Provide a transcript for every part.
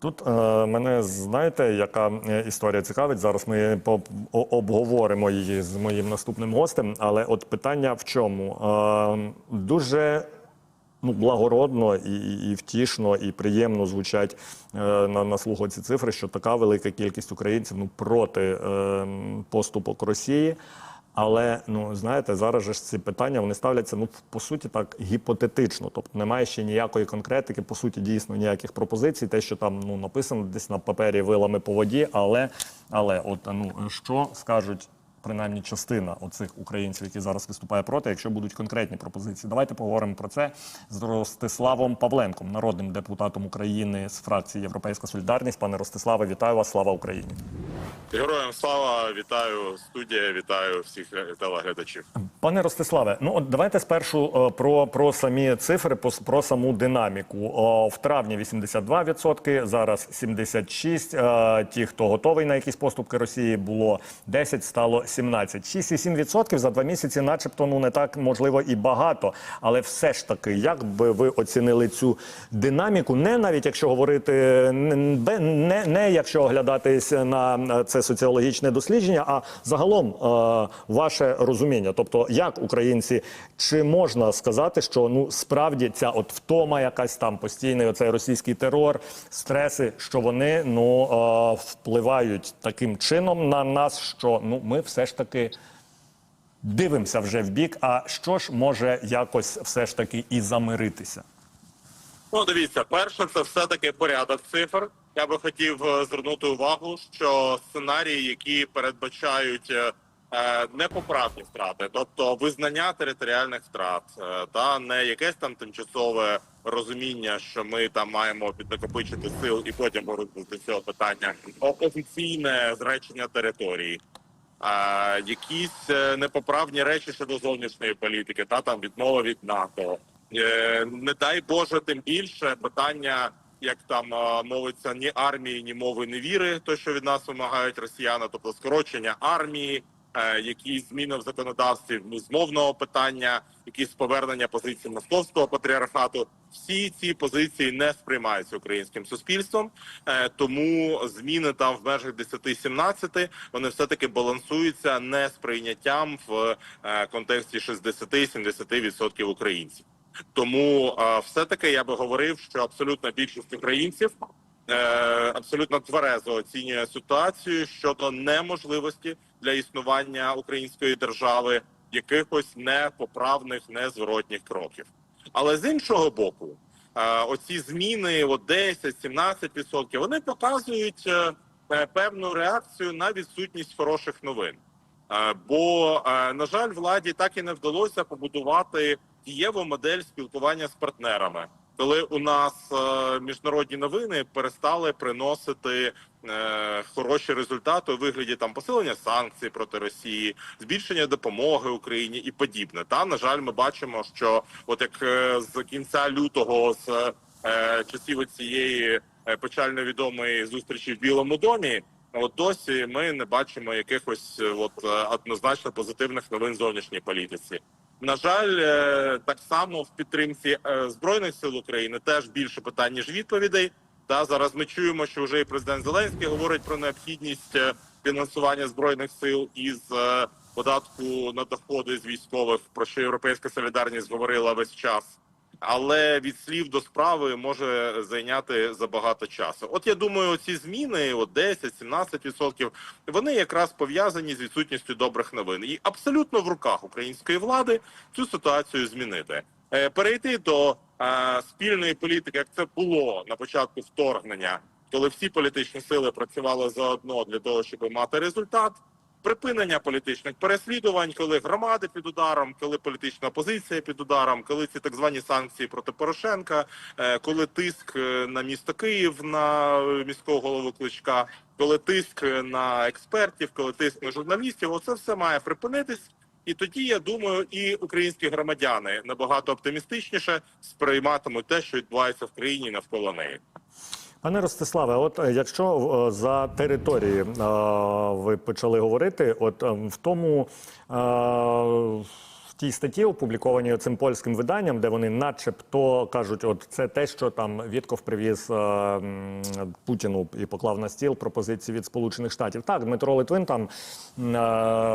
Тут е, мене знаєте, яка е, історія цікавить. Зараз ми обговоримо її з моїм наступним гостем. Але от питання в чому? Е, дуже ну, благородно і, і втішно, і приємно звучать е, на, на слуху ці цифри, що така велика кількість українців ну, проти е, поступок Росії. Але ну знаєте, зараз же ці питання вони ставляться ну по суті так гіпотетично. Тобто немає ще ніякої конкретики, по суті, дійсно ніяких пропозицій. Те, що там ну написано десь на папері вилами по воді, але але от ну що скажуть принаймні частина оцих українців, які зараз виступає проти, якщо будуть конкретні пропозиції. Давайте поговоримо про це з Ростиславом Павленком, народним депутатом України з фракції Європейська Солідарність. Пане Ростиславе, вітаю вас! Слава Україні! Героям слава, вітаю студія, вітаю всіх телеглядачів. Пане Ростиславе, ну от давайте спершу е, про, про самі цифри, про, саму динаміку. В травні 82%, зараз 76%. Е, Ті, хто готовий на якісь поступки Росії, було 10, стало 17. 6,7% за два місяці, начебто, ну не так можливо і багато. Але все ж таки, як би ви оцінили цю динаміку? Не навіть якщо говорити не, не, не якщо оглядатись на це соціологічне дослідження, а загалом е, ваше розуміння. Тобто, як українці, чи можна сказати, що ну справді ця от втома, якась там постійний оцей російський терор, стреси, що вони ну е, впливають таким чином на нас, що ну ми все ж таки. Дивимося вже в бік. А що ж може якось все ж таки і замиритися? Ну, дивіться, перше, це все-таки порядок цифр. Я би хотів е, звернути увагу, що сценарії, які передбачають е, е, непоправні втрати, тобто визнання територіальних втрат, та не якесь там тимчасове розуміння, що ми там маємо піднакопичити сил і потім повернутися до цього питання, а офіційне зречення території. А, якісь е, непоправні речі щодо зовнішньої політики, та там відмова від НАТО. Е, не дай Боже, тим більше питання, як там е, мовиться, ні армії, ні мови, ні віри, то що від нас вимагають росіяни, тобто скорочення армії, якісь зміни в законодавстві ну, з питання, якісь повернення позицій московського патріархату. Всі ці позиції не сприймаються українським суспільством, е, тому зміни там в межах 10-17 вони все таки балансуються не сприйняттям в е, контексті 60-70% українців. Тому е, все таки я би говорив, що абсолютна більшість українців е, абсолютно тверезо оцінює ситуацію щодо неможливості для існування української держави якихось непоправних, незворотніх кроків. Але з іншого боку, е, оці зміни, от 10-17%, вони показують е, е, певну реакцію на відсутність хороших новин. Е, Бо, е, на жаль, владі так і не вдалося побудувати дієву модель спілкування з партнерами, коли у нас е, міжнародні новини перестали приносити е, хороші результати у вигляді там посилення санкцій проти Росії, збільшення допомоги Україні і подібне. Та на жаль, ми бачимо, що от як е, з кінця лютого з часів цієї печально відомої зустрічі в Білому домі. От досі ми не бачимо якихось от однозначно позитивних новин в зовнішній політиці. На жаль, е, так само в підтримці е, збройних сил України теж більше питань ніж відповідей. Та зараз ми чуємо, що вже і президент Зеленський говорить про необхідність е, фінансування збройних сил із податку на доходи з військових, про що європейська солідарність говорила весь час. Але від слів до справи може зайняти забагато часу. От я думаю, ці зміни, от 10-17%, вони якраз пов'язані з відсутністю добрих новин, і абсолютно в руках української влади цю ситуацію змінити. Е, Перейти до е, спільної політики, як це було на початку вторгнення, коли всі політичні сили працювали заодно для того, щоб мати результат. Припинення політичних переслідувань, коли громади під ударом, коли політична опозиція під ударом, коли ці так звані санкції проти Порошенка, е, коли тиск е, на місто Київ на е, міського голову Кличка, коли тиск на експертів, коли тиск на журналістів, оце все має припинитись. І тоді я думаю, і українські громадяни набагато оптимістичніше сприйматимуть те, що відбувається в країні навколо неї. Пане Ростиславе, от е, якщо е, за території е, ви почали говорити, от е, в тому тій статті, опублікованій цим польським виданням, де вони, начебто, кажуть, от це те, що там Вітков привіз е, Путіну і поклав на стіл пропозиції від Сполучених Штатів. Так, Дмитро Литвин, там е,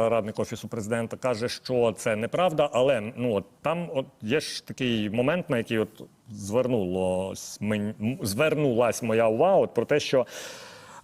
радник офісу президента, каже, що це неправда, але ну от там от є ж такий момент, на який от звернулось мені звернулась моя увага, от про те, що.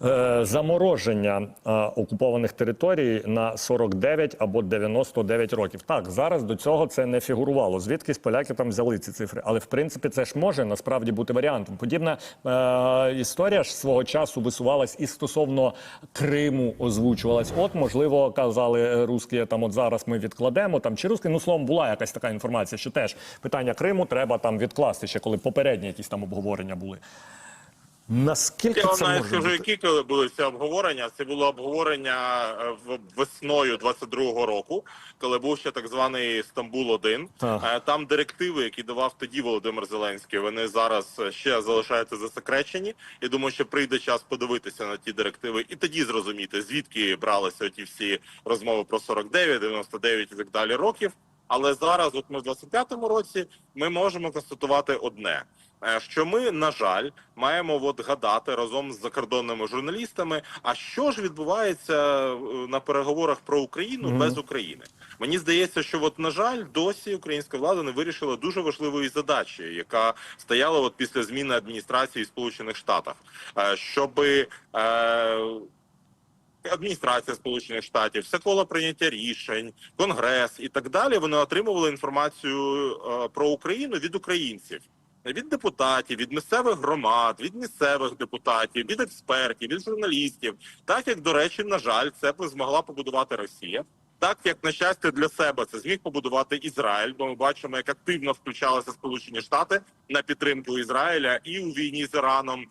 Е, замороження е, окупованих територій на 49 або 99 років. Так, зараз до цього це не фігурувало. Звідкись поляки там взяли ці цифри. Але в принципі це ж може насправді бути варіантом. Подібна е, історія ж свого часу висувалась і стосовно Криму озвучувалась. От, можливо, казали русські, там от зараз ми відкладемо там чи русські, ну словом, була якась така інформація, що теж питання Криму треба там відкласти ще, коли попередні якісь там обговорення були. Наскільки Я вам це навіть скажу, бути? які коли були ці обговорення. Це було обговорення е, весною 22-го року, коли був ще так званий Стамбул 1 Так. Е, Там директиви, які давав тоді Володимир Зеленський, вони зараз ще залишаються засекречені. Я думаю, що прийде час подивитися на ті директиви і тоді зрозуміти, звідки бралися ті всі розмови про 49, 99 і так далі років. Але зараз, от ми в 25-му році, ми можемо констатувати одне. Е, Що ми, на жаль, маємо от гадати разом з закордонними журналістами. А що ж відбувається е, на переговорах про Україну Мгм. без України? Мені здається, що от на жаль, досі українська влада не вирішила дуже важливої задачі, яка стояла от після зміни адміністрації в Сполучених Штатах, е, щоби. Адміністрація Сполучених Штатів, все коло прийняття рішень, конгрес і так далі. Вони отримували інформацію е, про Україну від українців, від депутатів, від місцевих громад, від місцевих депутатів, від експертів, від журналістів. Так як до речі, на жаль, це б змогла побудувати Росія. Так як на щастя для себе це зміг побудувати Ізраїль, бо ми бачимо, як активно включалися Сполучені Штати на підтримку Ізраїля і у війні з Іраном,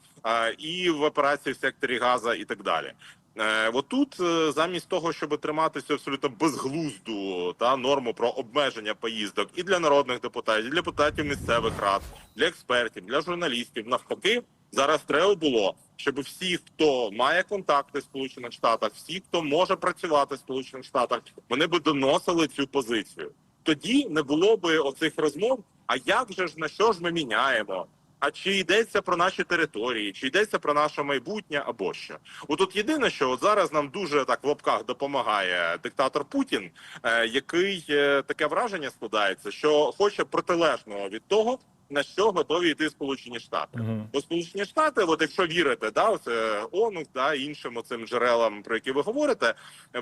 і в операції в секторі Газа, і так далі. Е, Отут, е, замість того, щоб триматися абсолютно безглузду та норму про обмеження поїздок і для народних депутатів, і для депутатів місцевих рад, для експертів, для журналістів, навпаки, зараз треба було, щоб всі, хто має контакти в Сполучених Штатах, всі, хто може працювати в Сполучених Штатах, вони би доносили цю позицію. Тоді не було би оцих розмов. А як же ж на що ж ми міняємо? А чи йдеться про наші території, чи йдеться про наше майбутнє або що? Отут єдине, що от зараз нам дуже так в лапках допомагає диктатор Путін, е, який е, таке враження складається, що хоче протилежного від того, на що готові йти Сполучені Штати. Мгм. Бо Сполучені Штати, от якщо вірите, да, оце ОНУ, да, іншим оцим джерелам, про які ви говорите,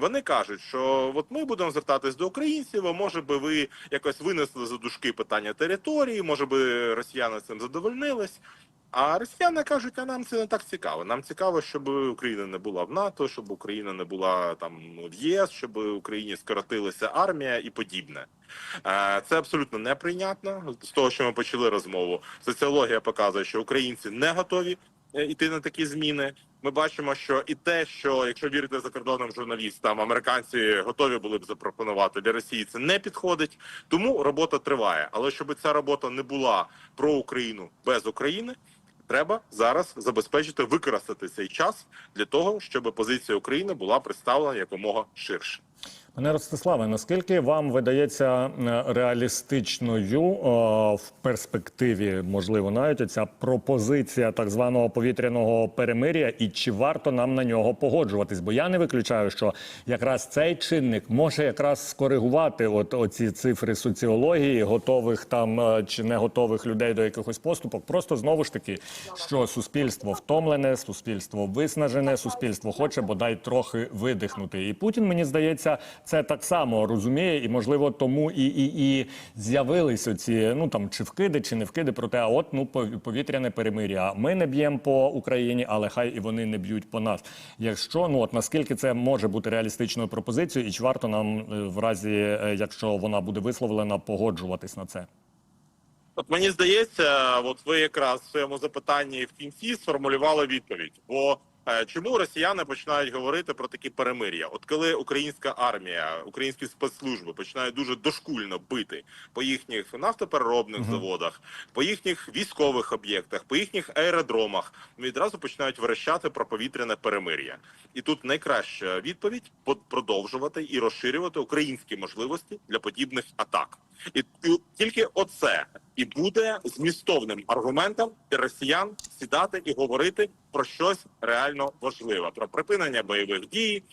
вони кажуть, що от ми будемо звертатись до українців. А може би ви якось винесли за дужки питання території, може би росіяни цим задовольнились. А росіяни кажуть, а нам це не так цікаво. Нам цікаво, щоб Україна не була в НАТО, щоб Україна не була там в ЄС, щоб Україні скоротилася армія і подібне. Е, Це абсолютно неприйнятно. З того, що ми почали розмову, соціологія показує, що українці не готові е, йти на такі зміни. Ми бачимо, що і те, що якщо вірити закордонним журналістам, американці готові були б запропонувати для Росії, це не підходить. Тому робота триває. Але щоб ця робота не була про Україну без України. Треба зараз забезпечити використати цей час для того, щоб позиція України була представлена якомога ширше. Пане Ростиславе, наскільки вам видається е, реалістичною е, в перспективі, можливо, навіть ця пропозиція так званого повітряного перемиря, і чи варто нам на нього погоджуватись? Бо я не виключаю, що якраз цей чинник може якраз скоригувати от оці цифри соціології, готових там е, чи не готових людей до якихось поступок. Просто знову ж таки, що суспільство втомлене, суспільство виснажене, суспільство хоче бодай трохи видихнути. І Путін, мені здається, це так само розуміє, і можливо тому і, і, і з'явились оці ну там чи вкиди, чи не вкиди про те, а от ну пов- повітряне перемир'я. Ми не б'ємо по Україні, але хай і вони не б'ють по нас. Якщо ну от наскільки це може бути реалістичною пропозицією, і чи варто нам е, в разі, е, якщо вона буде висловлена, погоджуватись на це? От мені здається, от ви якраз в своєму запитанні в кінці сформулювали відповідь. Бо Чому росіяни починають говорити про такі перемир'я? От коли українська армія, українські спецслужби починають дуже дошкульно бити по їхніх нафтопереробних заводах, по їхніх військових об'єктах, по їхніх аеродромах, відразу починають верещати про повітряне перемир'я. І тут найкраща відповідь по- продовжувати і розширювати українські можливості для подібних атак. І тільки оце і буде змістовним аргументом для росіян сідати і говорити про щось реально важливе: про припинення бойових дій,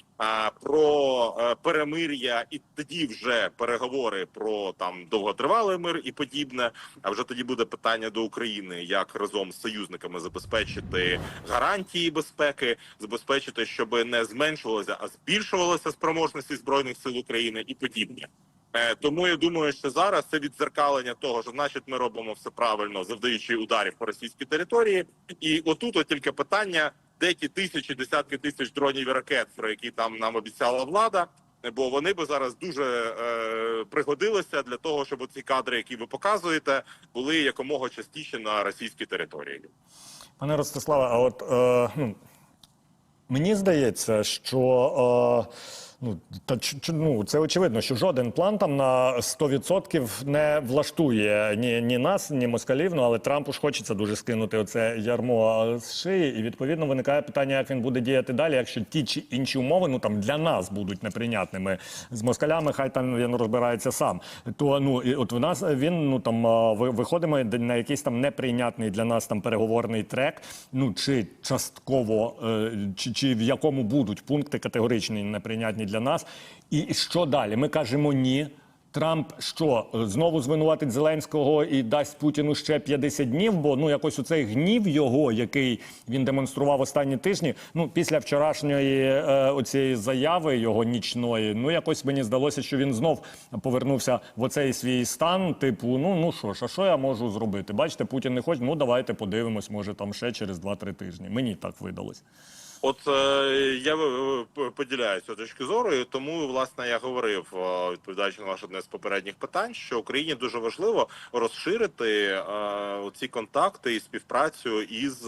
про е, перемир'я, і тоді вже переговори про там довготривалий мир і подібне. А вже тоді буде питання до України, як разом з союзниками забезпечити гарантії безпеки, забезпечити, щоб не зменшувалося, а збільшувалося спроможності збройних сил України і подібне. Е, Тому я думаю, що зараз це відзеркалення того, що значить ми робимо все правильно, завдаючи ударів по російській території. І отут от тільки питання, де ті тисячі, десятки тисяч дронів і ракет, про які там нам обіцяла влада. Бо вони би зараз дуже е, пригодилися для того, щоб ці кадри, які ви показуєте, були якомога частіше на російській території. Пане Ростиславе, а от е, ну, мені здається, що. Е, Ну, та, ну, це очевидно, що жоден план там на 100% не влаштує ні, ні нас, ні москалів. Ну, але Трампу ж хочеться дуже скинути оце ярмо з шиї. І відповідно виникає питання, як він буде діяти далі, якщо ті чи інші умови ну там для нас будуть неприйнятними з москалями, хай там він розбирається сам. То ну і от в нас він ну там виходимо на якийсь там неприйнятний для нас там переговорний трек. Ну чи частково, е, чи, чи в якому будуть пункти категоричні неприйнятні для нас, і що далі? Ми кажемо ні. Трамп що знову звинуватить Зеленського і дасть Путіну ще 50 днів? Бо ну якось оцей гнів його, який він демонстрував останні тижні. Ну після вчорашньої е, оцієї заяви його нічної, ну якось мені здалося, що він знов повернувся в оцей свій стан. Типу, ну ну що ж, а що я можу зробити? Бачите, Путін не хоче. Ну давайте подивимось, може там ще через 2-3 тижні. Мені так видалось. От е, я е, п- поділяю цю точку зору, тому власне я говорив, е, відповідаючи на ваше одне з попередніх питань, що Україні дуже важливо розширити е, ці контакти і співпрацю із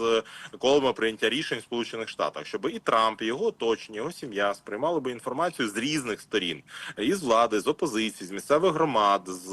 колами прийняття рішень в Сполучених Штатах, щоб і Трамп, і його оточення, його сім'я сприймали би інформацію з різних сторін із влади, з опозиції, з місцевих громад, з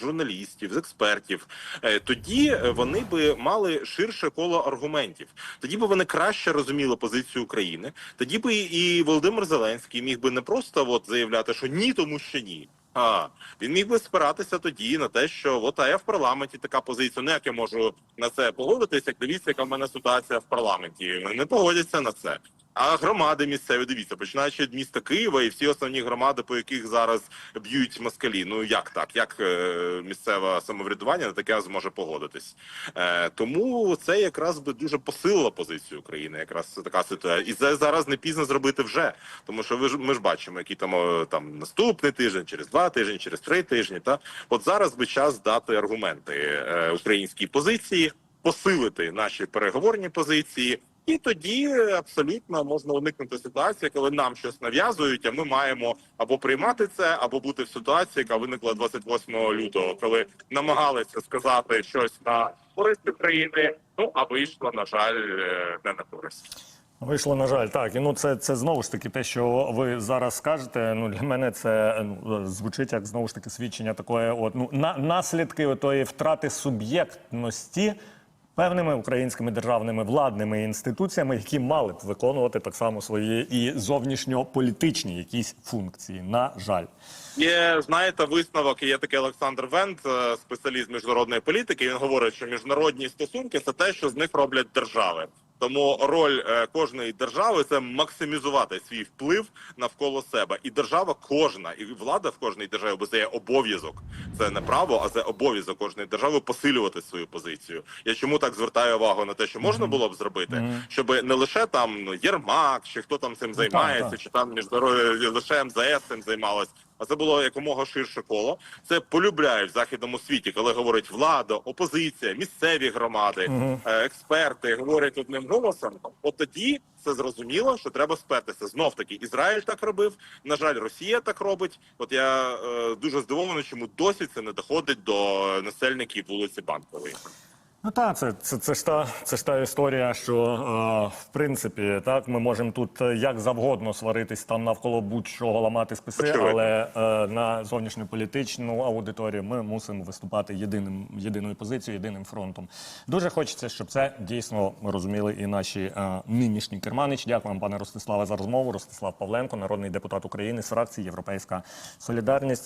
журналістів, з експертів. Е, Тоді е, вони би мали ширше коло аргументів. Тоді би вони краще розуміли позицію України. Тоді би і Володимир Зеленський міг би не просто от заявляти, що ні, тому що ні. А він міг би спиратися тоді на те, що от а я в парламенті така позиція. Ну як я можу на це погодитися? Як дивіться, яка в мене ситуація в парламенті. Не погодяться на це. А громади місцеві, дивіться, починаючи від міста Києва і всі основні громади, по яких зараз б'ють москалі. Ну як так? Як е, місцеве самоврядування на таке зможе погодитись? Е, тому це якраз би дуже посилило позицію України. Якраз така ситуація, і це зараз не пізно зробити вже. Тому що ви ж ми ж бачимо, які там там наступний тиждень, через два тижні, через три тижні. Та от зараз би час дати аргументи е, українській позиції, посилити наші переговорні позиції. І тоді абсолютно можна уникнути ситуації, коли нам щось нав'язують, а ми маємо або приймати це, або бути в ситуації, яка виникла 28 лютого, коли намагалися сказати щось на користь України. Ну а вийшло, на жаль, е, не на користь. Вийшло, на жаль, так. І ну це, це знову ж таки те, що ви зараз скажете. Ну для мене це ну, звучить як знову ж таки свідчення такої, от ну на наслідки отої втрати суб'єктності певними українськими державними владними інституціями, які мали б виконувати так само свої і зовнішньополітичні якісь функції. На жаль. Є знаєте висновок. Є такий Олександр Вент, е, спеціаліст міжнародної політики. Він говорить, що міжнародні стосунки це те, що з них роблять держави. Тому роль е, кожної держави це максимізувати свій вплив навколо себе, і держава кожна, і влада в кожній державі, бо це є обов'язок. Це не право, а це обов'язок кожної держави посилювати свою позицію. Я чому так звертаю увагу на те, що можна було б зробити, щоб не лише там ну, Єрмак, чи хто там цим займається, чи там міжнародні лише МЗС цим займалось. А це було якомога ширше коло. Це полюбляють в західному світі, коли говорить влада, опозиція, місцеві громади, е, експерти говорять одним голосом. От тоді це зрозуміло, що треба спертися. Знов таки Ізраїль так робив. На жаль, Росія так робить. От я е, дуже здивований, чому досі це не доходить до насельників вулиці Банкової. Ну так, це, це, це, ж та, це ж та історія, що е, в принципі так ми можемо тут е, як завгодно сваритись там навколо будь-чого ламати списи, але е, на зовнішньополітичну аудиторію ми мусимо виступати єдиним єдиною позицією, єдиним фронтом. Дуже хочеться, щоб це дійсно розуміли і наші е, нинішні керманичі. Дякую вам, пане Ростиславе, за розмову. Ростислав Павленко, народний депутат України з фракції Європейська Солідарність.